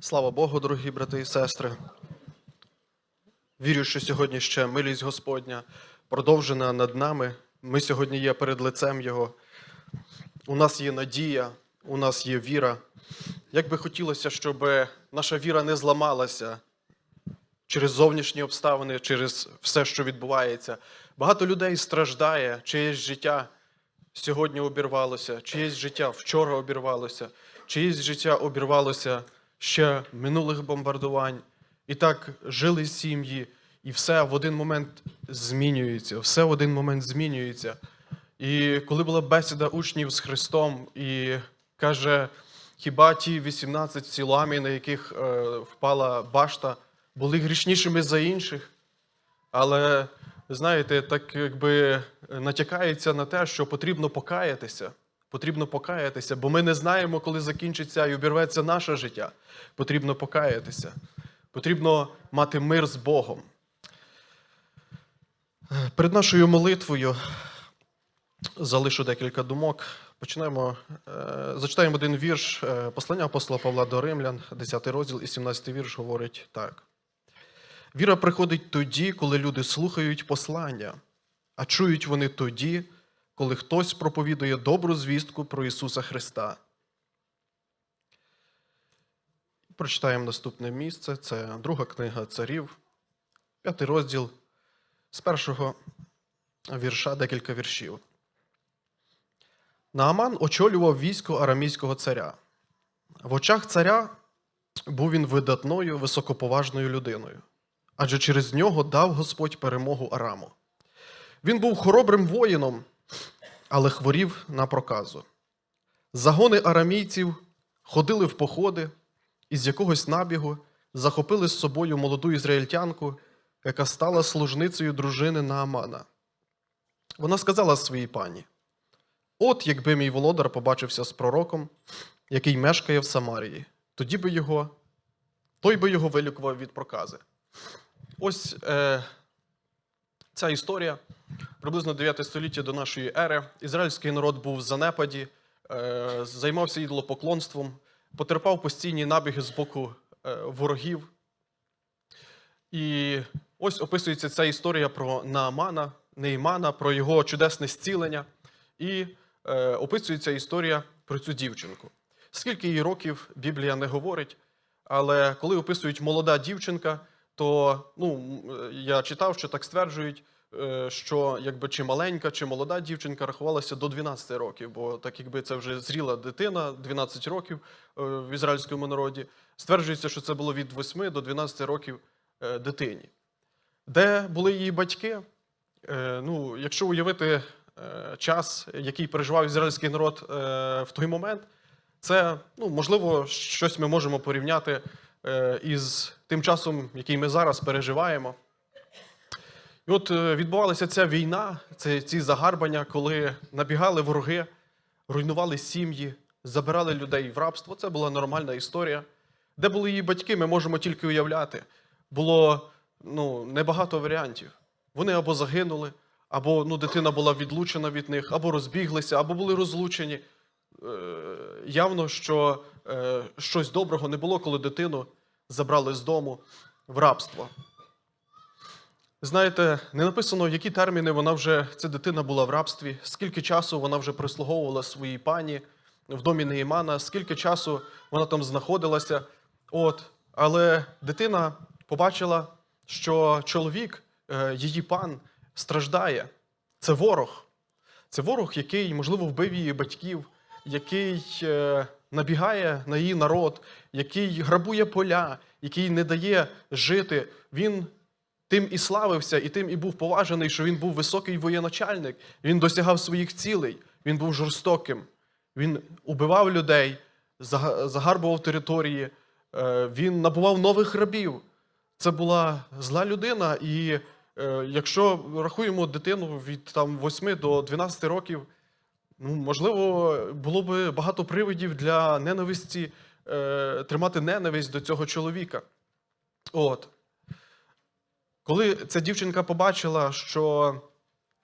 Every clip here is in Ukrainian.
Слава Богу, дорогі брати і сестри. Вірю, що сьогодні ще милість Господня продовжена над нами. Ми сьогодні є перед лицем Його. У нас є надія, у нас є віра. Як би хотілося, щоб наша віра не зламалася через зовнішні обставини, через все, що відбувається. Багато людей страждає, чиєсь життя сьогодні обірвалося, чиєсь життя вчора обірвалося, чиєсь життя обірвалося ще минулих бомбардувань. І так жили сім'ї, і все в один момент змінюється, все в один момент змінюється. І коли була бесіда учнів з Христом, і каже, хіба ті 18 сілами, на яких е, впала башта, були грішнішими за інших? Але знаєте, так якби натякається на те, що потрібно покаятися. Потрібно покаятися, бо ми не знаємо, коли закінчиться і обірветься наше життя. Потрібно покаятися. Потрібно мати мир з Богом. Перед нашою молитвою залишу декілька думок. Почнемо, е, зачитаємо один вірш е, послання апостола Павла до Римлян, 10 розділ і 17 вірш говорить так. Віра приходить тоді, коли люди слухають послання, а чують вони тоді, коли хтось проповідує добру звістку про Ісуса Христа. Прочитаємо наступне місце. Це друга книга царів, п'ятий розділ з першого вірша декілька віршів. Нааман очолював військо арамійського царя. В очах царя був він видатною, високоповажною людиною, адже через нього дав Господь перемогу Араму. Він був хоробрим воїном, але хворів на проказу. Загони арамійців ходили в походи і з якогось набігу захопили з собою молоду ізраїльтянку, яка стала служницею дружини Наамана. Вона сказала своїй пані: От якби мій володар побачився з пророком, який мешкає в Самарії, тоді би його, той би його вилікував від прокази. Ось е, ця історія, приблизно 9 століття до нашої ери. Ізраїльський народ був в занепаді, е, займався ідолопоклонством, потерпав постійні набіги з боку е, ворогів. І ось описується ця історія про Наамана, Неймана, про його чудесне зцілення. І е, описується історія про цю дівчинку. Скільки їй років Біблія не говорить, але коли описують молода дівчинка, то ну, я читав, що так стверджують, е, що якби чи маленька, чи молода дівчинка рахувалася до 12 років, бо так якби це вже зріла дитина, 12 років е, в ізраїльському народі. Стверджується, що це було від 8 до 12 років е, дитині. Де були її батьки? Е, Ну, якщо уявити е, час, який переживав ізраїльський народ е, в той момент, це ну, можливо щось ми можемо порівняти е, із тим часом, який ми зараз переживаємо. І от е, відбувалася ця війна, це ці загарбання, коли набігали вороги, руйнували сім'ї, забирали людей в рабство. Це була нормальна історія. Де були її батьки, ми можемо тільки уявляти. Було ну, небагато варіантів. Вони або загинули, або ну, дитина була відлучена від них, або розбіглися, або були розлучені. Е, явно, що е, щось доброго не було, коли дитину забрали з дому в рабство. Знаєте, не написано, в які терміни вона вже, ця дитина була в рабстві, скільки часу вона вже прислуговувала своїй пані в домі Неїмана, скільки часу вона там знаходилася. От. Але дитина побачила, що чоловік, е, її пан, страждає. Це ворог. Це ворог, який, можливо, вбив її батьків, який е, набігає на її народ, який грабує поля, який не дає жити. Він тим і славився, і тим і був поважений, що він був високий воєначальник. Він досягав своїх цілей, він був жорстоким. Він убивав людей, загарбував території, е, він набував нових рабів. Це була зла людина, і е, якщо рахуємо дитину від там, 8 до 12 років, ну, можливо, було б багато привидів для ненависті, е, тримати ненависть до цього чоловіка. От. Коли ця дівчинка побачила, що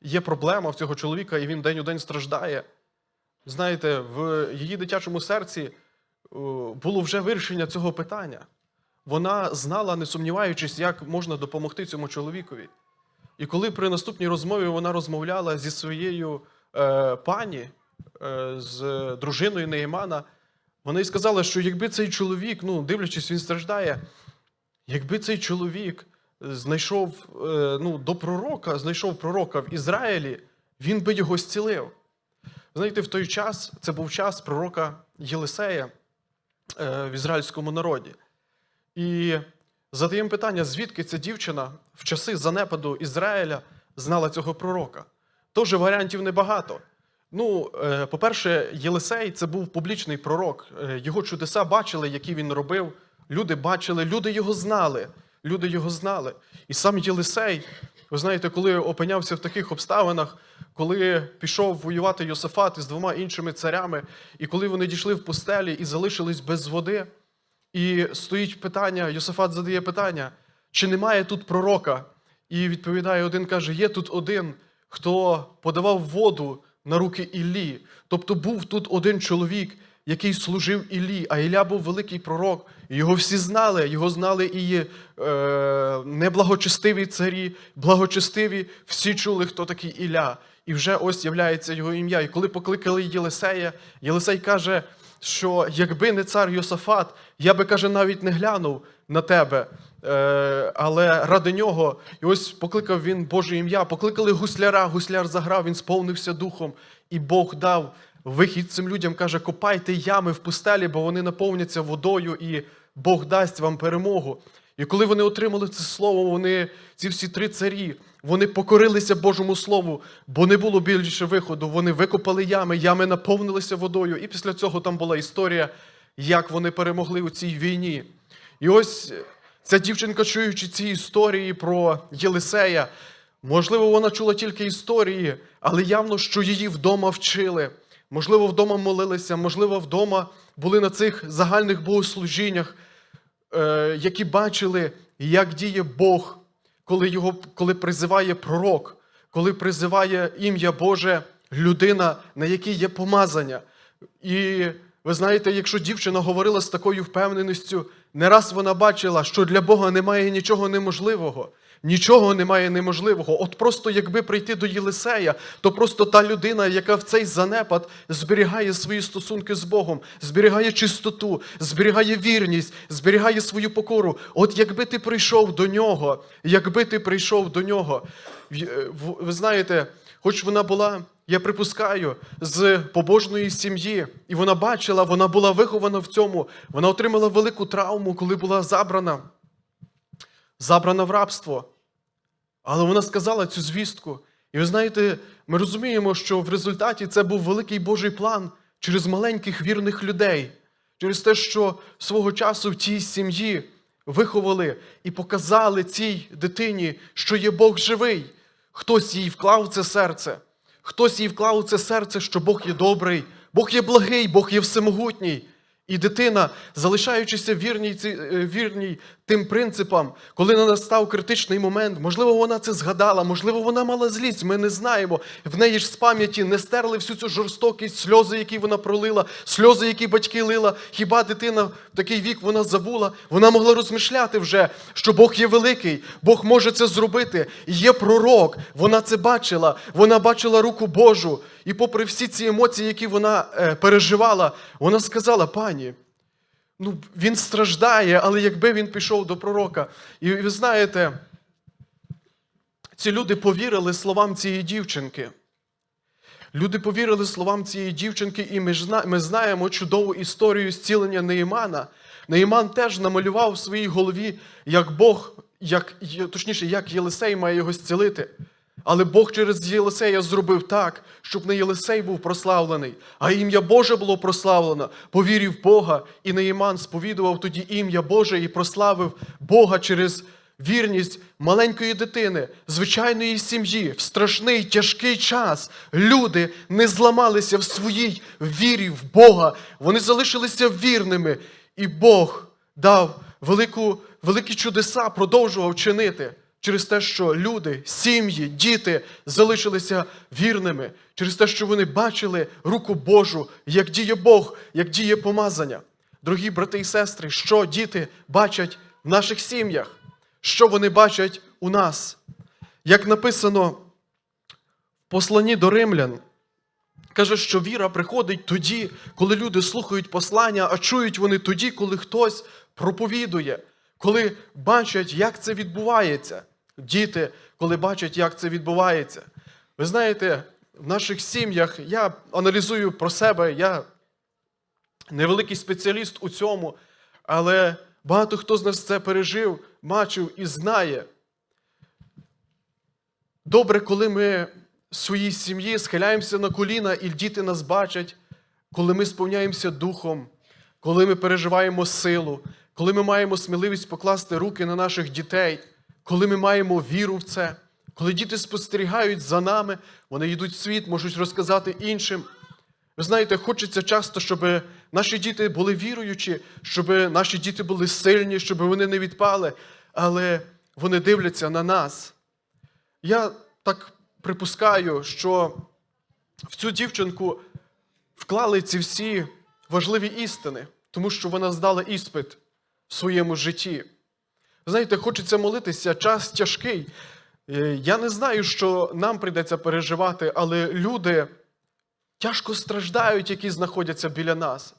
є проблема в цього чоловіка, і він день у день страждає, знаєте, в її дитячому серці було вже вирішення цього питання. Вона знала, не сумніваючись, як можна допомогти цьому чоловікові. І коли при наступній розмові вона розмовляла зі своєю е, пані, е, з дружиною Неємана, вона їй сказала, що якби цей чоловік, ну, дивлячись, він страждає, якби цей чоловік знайшов е, ну, до пророка, знайшов пророка в Ізраїлі, він би його зцілив. Знаєте, в той час це був час пророка Єлисея в ізраїльському народі. І задаємо питання, звідки ця дівчина в часи занепаду Ізраїля знала цього пророка. Тож варіантів небагато. Ну, е, по-перше, Єлисей це був публічний пророк. Е, Його чудеса бачили, які він робив. Люди бачили, люди його знали. Люди його знали. І сам Єлисей, ви знаєте, коли опинявся в таких обставинах, коли пішов воювати Йосифат із двома іншими царями, і коли вони дійшли в пустелі і залишились без води, і стоїть питання, Йосифат задає питання, чи немає тут пророка? І відповідає один, каже: є тут один, хто подавав воду на руки Іллі. Тобто був тут один чоловік, який служив Іллі, а Ілля був великий пророк. І Його всі знали, його знали і е, неблагочестиві царі, благочестиві, всі чули, хто такий Ілля. І вже ось з'являється його ім'я. І коли покликали Єлисея, Єлисей каже, що якби не цар Йосафат, я би каже, навіть не глянув на тебе. Е, але ради нього, і ось покликав він Боже ім'я, покликали гусляра, гусляр заграв, він сповнився духом, і Бог дав вихід цим людям, каже, копайте ями в пустелі, бо вони наповняться водою, і Бог дасть вам перемогу. І коли вони отримали це слово, вони, ці всі три царі, вони покорилися Божому Слову, бо не було більше виходу. Вони викопали ями, ями наповнилися водою. І після цього там була історія, як вони перемогли у цій війні. І ось ця дівчинка, чуючи ці історії про Єлисея, можливо, вона чула тільки історії, але явно, що її вдома вчили. Можливо, вдома молилися, можливо, вдома були на цих загальних богослужіннях, е, які бачили, як діє Бог, коли його коли призиває пророк, коли призиває ім'я Боже людина, на якій є помазання. І ви знаєте, якщо дівчина говорила з такою впевненістю, не раз вона бачила, що для Бога немає нічого неможливого. Нічого немає неможливого. От просто якби прийти до Єлисея, то просто та людина, яка в цей занепад зберігає свої стосунки з Богом, зберігає чистоту, зберігає вірність, зберігає свою покору. От якби ти прийшов до нього, якби ти прийшов до нього, в- ви знаєте, хоч вона була, я припускаю, з побожної сім'ї, і вона бачила, вона була вихована в цьому, вона отримала велику травму, коли була забрана забрана в рабство. Але вона сказала цю звістку. І ви знаєте, ми розуміємо, що в результаті це був великий Божий план через маленьких вірних людей, через те, що свого часу в тій сім'ї виховали і показали цій дитині, що є Бог живий. Хтось їй вклав це серце, хтось їй вклав у це серце, що Бог є добрий, Бог є благий, Бог є всемогутній. І дитина, залишаючися вірній, е, вірній тим принципам, коли настав критичний момент, можливо, вона це згадала, можливо, вона мала злість, ми не знаємо. В неї ж з пам'яті не стерли всю цю жорстокість, сльози, які вона пролила, сльози, які батьки лила. Хіба дитина в такий вік вона забула? Вона могла розмишляти вже, що Бог є великий, Бог може це зробити. Є пророк, вона це бачила, вона бачила руку Божу. І попри всі ці емоції, які вона е, переживала, вона сказала: пані, ну, він страждає, але якби він пішов до пророка. І ви знаєте, ці люди повірили словам цієї дівчинки. Люди повірили словам цієї дівчинки, і ми, знаємо чудову історію зцілення Неїмана. Неїман теж намалював в своїй голові, як Бог, як, точніше, як Єлисей має його зцілити. Але Бог через Єлисея зробив так, щоб не Єлисей був прославлений, а ім'я Боже було прославлено. Повірив Бога, і Неїман сповідував тоді ім'я Боже і прославив Бога через вірність маленької дитини, звичайної сім'ї, в страшний тяжкий час люди не зламалися в своїй вірі в Бога. Вони залишилися вірними, і Бог дав велику, великі чудеса, продовжував чинити. Через те, що люди, сім'ї, діти залишилися вірними, через те, що вони бачили руку Божу, як діє Бог, як діє помазання. Дорогі брати і сестри, що діти бачать в наших сім'ях, що вони бачать у нас. Як написано в посланні до римлян, каже, що віра приходить тоді, коли люди слухають послання, а чують вони тоді, коли хтось проповідує, коли бачать, як це відбувається. Діти, коли бачать, як це відбувається. Ви знаєте, в наших сім'ях я аналізую про себе, я невеликий спеціаліст у цьому, але багато хто з нас це пережив, бачив і знає. Добре, коли ми в своїй сім'ї схиляємося на коліна, і діти нас бачать, коли ми сповняємося духом, коли ми переживаємо силу, коли ми маємо сміливість покласти руки на наших дітей, коли ми маємо віру в це, коли діти спостерігають за нами, вони йдуть в світ, можуть розказати іншим. Ви знаєте, хочеться часто, щоб наші діти були віруючі, щоб наші діти були сильні, щоб вони не відпали, але вони дивляться на нас. Я так припускаю, що в цю дівчинку вклали ці всі важливі істини, тому що вона здала іспит в своєму житті. Знаєте, хочеться молитися, час тяжкий. Е, Я не знаю, що нам прийдеться переживати, але люди тяжко страждають, які знаходяться біля нас.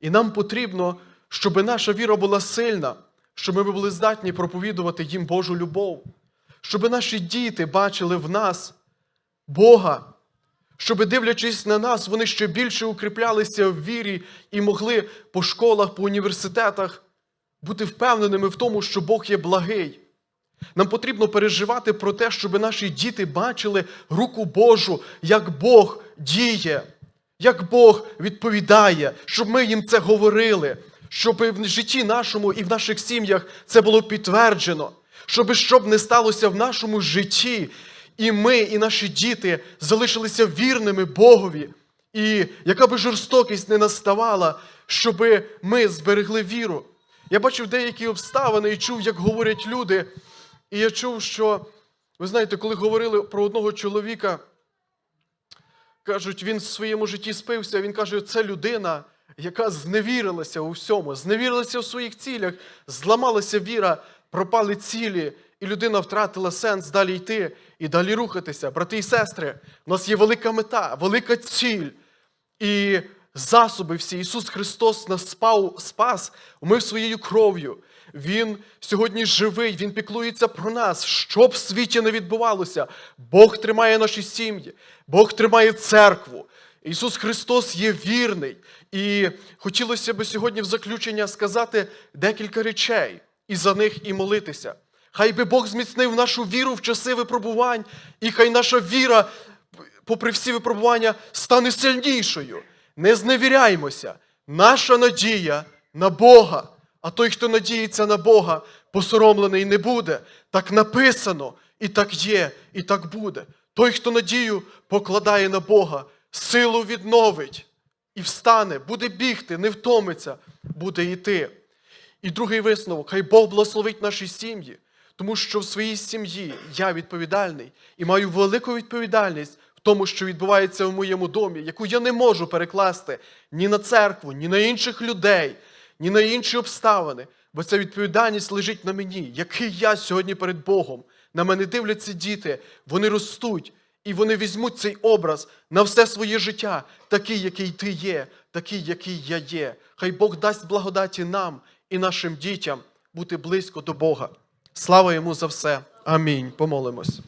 І нам потрібно, щоб наша віра була сильна, щоб ми були здатні проповідувати їм Божу любов, щоб наші діти бачили в нас Бога, щоб, дивлячись на нас, вони ще більше укріплялися в вірі і могли по школах, по університетах бути впевненими в тому, що Бог є благий. Нам потрібно переживати про те, щоб наші діти бачили руку Божу, як Бог діє, як Бог відповідає, щоб ми їм це говорили, щоб в житті нашому і в наших сім'ях це було підтверджено, щоб щоб не сталося в нашому житті, і ми, і наші діти залишилися вірними Богові. І яка би жорстокість не наставала, щоб ми зберегли віру. Я бачив деякі обставини і чув, як говорять люди. І я чув, що, ви знаєте, коли говорили про одного чоловіка, кажуть, він в своєму житті спився, він каже, це людина, яка зневірилася у всьому, зневірилася у своїх цілях, зламалася віра, пропали цілі, і людина втратила сенс далі йти і далі рухатися. Брати і сестри, у нас є велика мета, велика ціль. І засоби всі. Ісус Христос нас спав, спас, умив своєю кров'ю. Він сьогодні живий, Він піклується про нас. Що б в світі не відбувалося, Бог тримає наші сім'ї, Бог тримає церкву. Ісус Христос є вірний. І хотілося б сьогодні в заключення сказати декілька речей і за них і молитися. Хай би Бог зміцнив нашу віру в часи випробувань, і хай наша віра, попри всі випробування, стане сильнішою. Не зневіряймося. Наша надія на Бога. А той, хто надіється на Бога, посоромлений не буде. Так написано, і так є, і так буде. Той, хто надію покладає на Бога, силу відновить і встане, буде бігти, не втомиться, буде йти. І другий висновок: хай Бог благословить наші сім'ї, тому що в своїй сім'ї я відповідальний і маю велику відповідальність тому, що відбувається в моєму домі, яку я не можу перекласти ні на церкву, ні на інших людей, ні на інші обставини. Бо ця відповідальність лежить на мені, який я сьогодні перед Богом. На мене дивляться діти, вони ростуть, і вони візьмуть цей образ на все своє життя, такий, який ти є, такий, який я є. Хай Бог дасть благодаті нам і нашим дітям бути близько до Бога. Слава йому за все. Амінь. Помолимось.